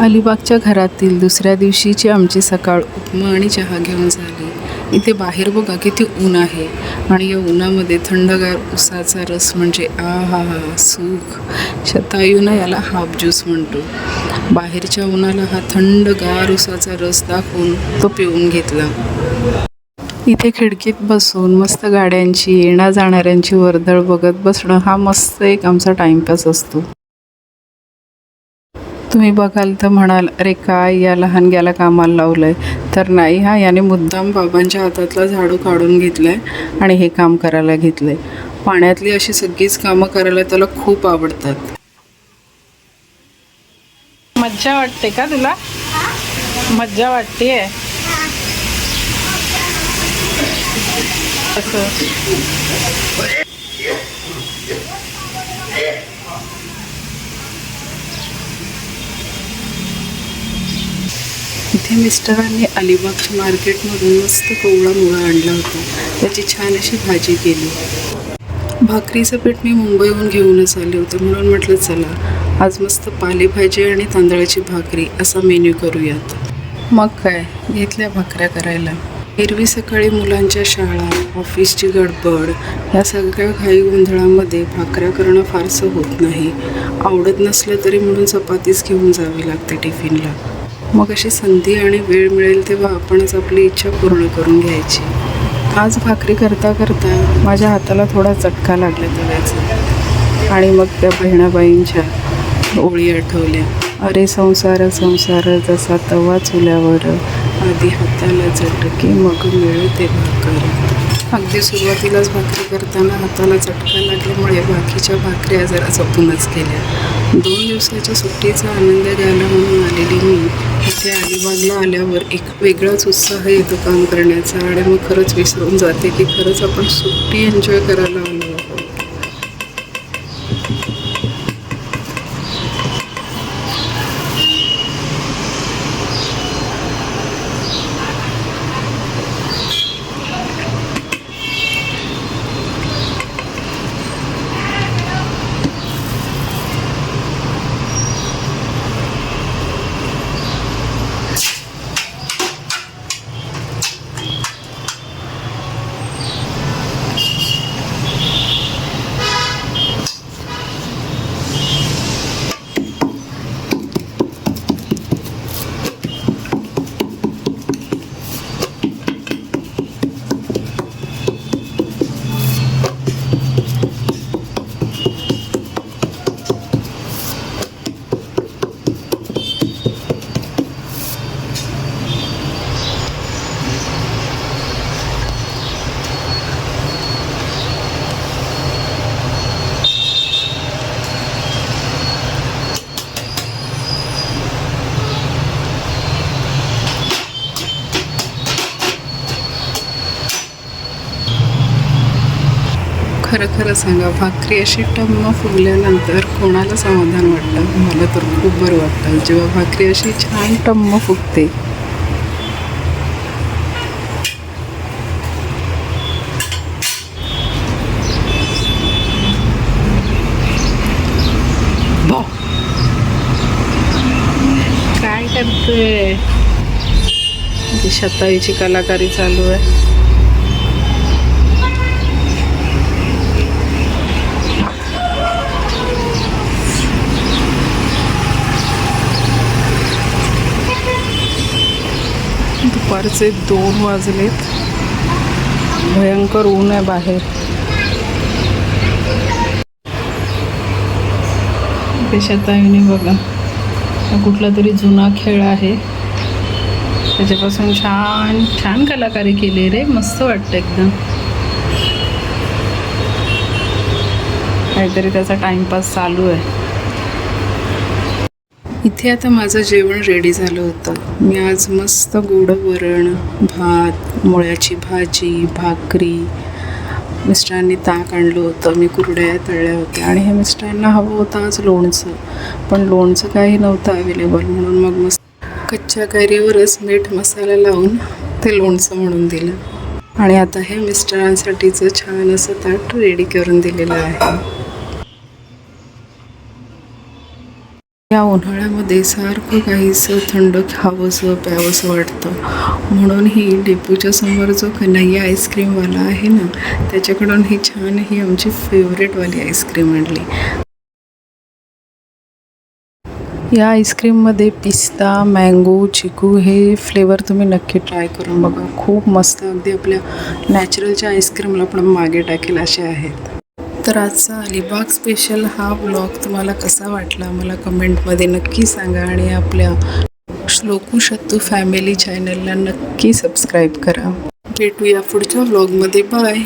अलिबागच्या घरातील दुसऱ्या दिवशीची आमची सकाळ उपमा आणि चहा घेऊन झाली. इथे बाहेर बघा किती ऊन आहे. आणि या उन्हामध्ये थंडगार उसाचा रस म्हणजे आ हा हा सुख. शतायूनं याला हाफ ज्यूस म्हणतो. बाहेरच्या उन्हाला हा थंडगार उसाचा रस दाखवून तो पिऊन घेतला. इथे खिडकीत बसून मस्त गाड्यांची येण्या जाणाऱ्यांची वर्दळ बघत बसणं हा मस्त एक आमचा टाईमपास असतो. तुम्ही बघाल तर म्हणाल अरे काय या लहानग्याला कामाला लावलंय. तर नाही हा याने मुद्दाम बाबांच्या हातातला झाडू काढून घेतलाय आणि हे काम करायला घेतलंय. पाण्यातली अशी सगळीच कामं करायला त्याला खूप आवडतात. मज्जा वाटते का तुला? मज्जा वाटते असं. इथे मिस्टरांनी अलिबागच्या मार्केटमधून मस्त कोवळा मुळा आणला होता. त्याची छान अशी भाजी केली. भाकरीचं पीठ मी मुंबईहून घेऊनच आले होते. म्हणून म्हटलं चला आज मस्त पालेभाजी आणि तांदळाची भाकरी असा मेन्यू करूयात. मग काय घेतल्या भाकऱ्या करायला. एरवी सकाळी मुलांच्या शाळा ऑफिसची गडबड या सगळ्या घाई गोंधळामध्ये भाकऱ्या करणं फारसं होत नाही. आवडत नसलं तरी म्हणून चपातीच घेऊन जावी लागते टिफिनला. मग अशी संधी आणि वेळ मिळेल तेव्हा आपणच आपली इच्छा पूर्ण करून घ्यायची. आज भाकरी करता करता माझ्या हाताला थोडा चटका लागला तव्याचा. आणि मग त्या बहिणाबाईंच्या ओळी आठवल्या. अरे संसार संसार जसा तवा चुल्यावर आधी हाताला चटके मग मिळते भाकर. अगदी सुरुवातीलाच भाकरी करताना हाताला चटका लागल्यामुळे बाकीच्या भाकऱ्या जरा जपूनच केल्या. दोन दिवसाच्या सुट्टीचा आनंद घ्यायला म्हणून आलेली मी इथे अलिबागला आल्यावर एक वेगळाच उत्साह येतो काम करण्याचा. आणि मग खरंच विसरून जाते की खरंच आपण सुट्टी एन्जॉय करायला आलो आहोत खरं खरं सांगा भाकरी अशी टम्म फुगल्यानंतर कोणाला समाधान वाटतं? मला तर खूप बरं वाटतं. जेव्हा भाकरी अशी छान टम्म फुगते. बा. काय करते शताईची कलाकारी चालू आहे. दुपारचे दोन वाजलेत. भयंकर ऊन आहे बाहेर. पेशाताईने बघा. कुठला तरी जुना खेळ आहे. त्याच्यापासून छान छान कलाकारी केली रे. मस्त वाटतं एकदम. काहीतरी त्याचा टाइमपास चालू आहे. इथे आता माझं जेवण रेडी झालं होतं. मी आज मस्त गोड वरण भात मुळ्याची भाजी भाकरी. मिस्टरांनी ताक आणलं होतं. मी कुरड्या तळल्या होत्या. आणि हे मिस्टरांना हवं होतं आज लोणचं. पण लोणचं काही नव्हतं अवेलेबल म्हणून मग मस्त कच्च्या कैरीवरच मीठ मसाला लावून ते लोणचं म्हणून दिलं. आणि आता हे मिस्टरांसाठीचं छान असं ताट रेडी करून दिलेलं आहे. या उन्हाळ्यामध्ये सारखं काहीसं थंड खावंसं प्यावंसं वाटतं. म्हणून ही डेपूच्या समोर जो कन्हैया आईस्क्रीमवाला आहे ना त्याच्याकडून ही छान ही आमची फेवरेटवाली आईस्क्रीम आणली. या आईस्क्रीममध्ये पिस्ता मँगो चिकू हे फ्लेवर तुम्ही नक्की ट्राय करून बघा. खूप मस्त अगदी आपल्या नॅचरलच्या आईस्क्रीमला पण मागे टाकेल असे आहेत. तर आजचा अलिबाग स्पेशल हा ब्लॉग तुम्हाला कसा वाटला मला कमेंटमध्ये नक्की सांगा आणि आपल्या श्लोकू शत्तू फॅमिली चॅनलला नक्की सबस्क्राईब करा. भेटूया पुढच्या ब्लॉगमध्ये बाय